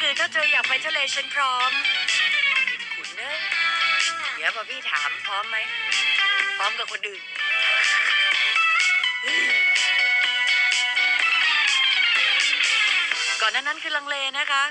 คือถ้าเธออยากไปทะเลฉันพร้อมขุนเนอะเดี๋ยวพอพี่ถามพร้อมไหม พร้อมกับคนอื่น ก่อนหน้านั้นคือลังเลนะคะ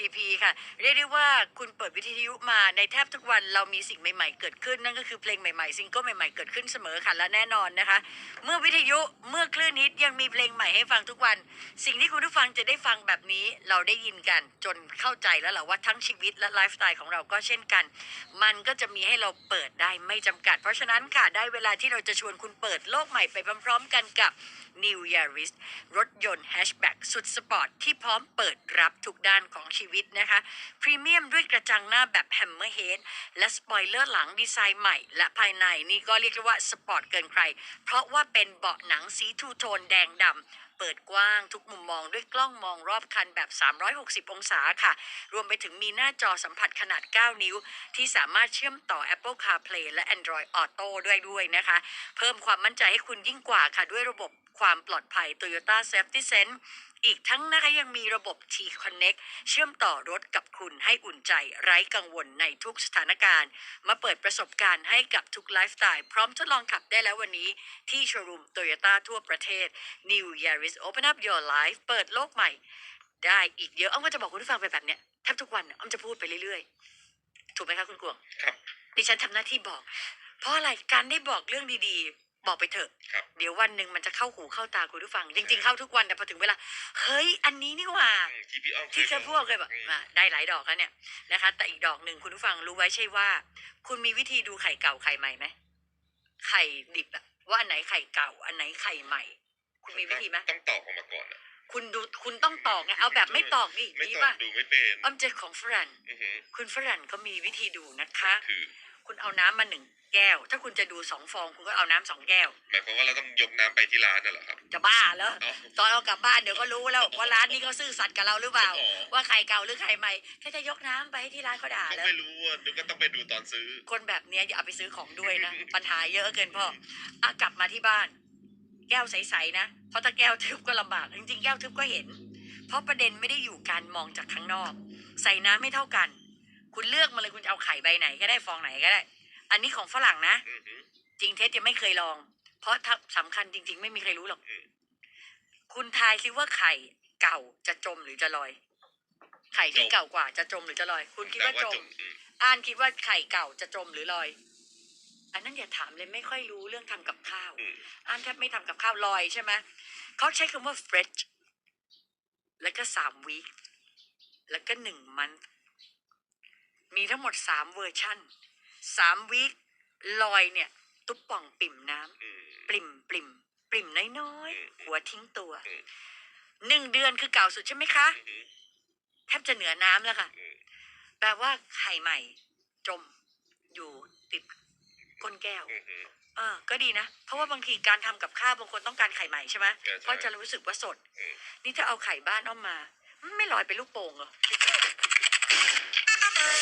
พีพีค่ะ เรียกได้ว่าคุณเปิดวิทยุมาในแทบทุกวันเรามีสิ่งใหม่ๆ เกิดขึ้น นั่นก็คือเพลงใหม่ๆ ซิงเกิลใหม่ๆ เกิดขึ้นเสมอค่ะและแน่นอนนะคะ เมื่อวิทยุเมื่อคลื่นฮิตยังมีเพลงใหม่ให้ฟังทุกวัน สิ่งที่คุณผู้ฟังจะได้ฟังแบบนี้เราได้ยินกันจนเข้าใจแล้วแหละว่าทั้งชีวิตและไลฟ์สไตล์ของเราก็เช่นกัน มันก็จะมีให้เราเปิดได้ไม่จำกัด เพราะฉะนั้นค่ะได้เวลาที่เราจะชวนคุณเปิดโลกใหม่ไปพร้อม ๆ กันกับ New Yaris รถยนต์แฮชแบ็กสุดสปอร์ตที่พร้อมเปิดรับทุกด้านของชีวิตนะคะ พรีเมียมด้วยกระจังหน้าแบบแฮมเมอร์เฮดและสปอยเลอร์หลังดีไซน์ใหม่ และภายในนี่ก็เรียกได้ว่าสปอร์ตเกินใคร เพราะว่าเป็นเบาะหนังสีทูโทนแดงดำ เปิดกว้างทุกมุมมองด้วยกล้องมองรอบคันแบบ 360 องศาค่ะ รวมไปถึงมีหน้าจอสัมผัสขนาด 9 นิ้ว ที่สามารถเชื่อมต่อ Apple CarPlay และ Android Auto ด้วยด้วยนะคะ เพิ่มความมั่นใจให้คุณยิ่งกว่าค่ะด้วยระบบความปลอดภัย Toyota Safety Sense อีกทั้งนะคะยังมีระบบ T Connect เชื่อมต่อรถกับคุณให้อุ่นใจไร้กังวลในทุกสถานการณ์ มาเปิดประสบการณ์ให้กับทุกไลฟ์สไตล์พร้อมทดลองขับได้แล้ววันนี้ ที่โชว์รูมโตโยต้าทั่วประเทศ New Yaris Open Up Your Life เปิดโลกใหม่ ได้อีกเยอะอ้อมก็จะบอกคุณผู้ฟังไปแบบเนี้ยแทบทุกวันน่ะอ้อมจะพูดไปเรื่อยๆ ถูกไหมคะคุณกวงครับดิฉันทำหน้าที่บอก เพราะอะไรการได้บอกเรื่องดีๆ บอกไปเถอะครับเดี๋ยววันหนึ่งมันจะเข้าหูเข้าตาคุณผู้ฟัง จริง ๆ เข้าทุกวันแต่พอถึงเวลา เฮ้ย อันนี้นี่หว่าอืมที่พี่อ้อมที่เคยพูดเคยบอกอืมมาได้หลายดอกแล้วเนี่ยนะคะ แต่อีกดอกหนึ่งคุณผู้ฟังรู้ไว้ใช่ว่า คุณมีวิธีดูไข่เก่าไข่ใหม่ไหมไข่ดิบอะว่าอันไหนไข่เก่า อันไหนไข่ใหม่ คุณมีวิธีไหมต้องตอกออกมาก่อนอะ คุณดูคุณต้องตอกไงเอาแบบไม่ตอกดิไม่ดีตอกป่ะดูไม่เป็นอ้อมเจอของฝรั่งอือหือคุณฝรั่งก็มีวิธีดูนะคะ คือคุณเอาน้ำมาหนึ่งแก้ว ถ้าคุณจะดูสองฟองคุณก็เอาน้ำสองแก้ว หมายความว่าเราต้องยกน้ำไปที่ร้านน่ะเหรอครับจะบ้าเหรอ เอาตอนเรากลับบ้านเดี๋ยวก็รู้แล้วว่าร้านนี้เขาซื่อสัตย์กับเราหรือเปล่าอ๋อว่าไข่เก่าหรือไข่ใหม่แค่จะยกน้ำไปให้ที่ร้านเขาด่าก็แล้ว ไม่รู้อะนึกก็ต้องไปดูตอนซื้อ คนแบบเนี้ยอย่าเอาไปซื้อของด้วยนะ ปัญหาเยอะเกินพ่ออะกลับมาที่บ้าน แก้วใสๆนะ เพราะถ้าแก้วทึบก็ลำบาก จริงๆ แก้วทึบก็เห็น เพราะประเด็นไม่ได้อยู่การมองจากข้างนอก ใส่น้ำไม่เท่ากัน คุณเลือกมาเลยคุณจะเอาไข่ใบไหนก็ได้ฟองไหนก็ได้ อันนี้ของฝรั่งนะ อือหือจริงเท็จยังไม่เคยลอง เพราะถ้าสำคัญจริง ๆ ไม่มีใครรู้หรอก อืมคุณทายซิว่าไข่เก่าจะจมหรือจะลอย ไข่ที่เก่ากว่าจะจมหรือจะลอย คุณคิดแต่ว่าว่าจจม มอืมอ่านคิดว่าไข่เก่าจะจมหรือลอย อันนั้นอย่าถามเลยไม่ค่อยรู้เรื่องทำกับข้าวอืมอ่านแทบไม่ทำกับข้าวลอยใช่ไหมเขาใช้คำว่า fresh แล้วก็สามวีคแล้วก็หนึ่งมัน มีทั้งหมดสามเวอร์ชันสามวีคลอยเนี่ย ตุ๊บป่องปิ่มน้ำอืมปริ่มปริ่มปริ่มน้อยอืมๆหัวทิ้งตัวอืมหนึ่งเดือนคือเก่าสุดใช่ไหมคะอือหือแทบจะเหนือน้ำแล้วค่ะอืมแปลว่าไข่ใหม่ จมอยู่ติด ก้นแก้ว อือหือ เออก็ดีนะ เพราะว่าบางทีการทำกับข้าวบางคนต้องการไข่ใหม่ใช่ไหมใช่เพราะจะรู้สึกว่าสด อืมนี่ถ้าเอาไข่บ้านเอ้อมมา ไม่ลอยเป็นลูกโป่งเหรอ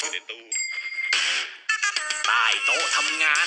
อยู่ในตู้ ใต้โต๊ะทำงาน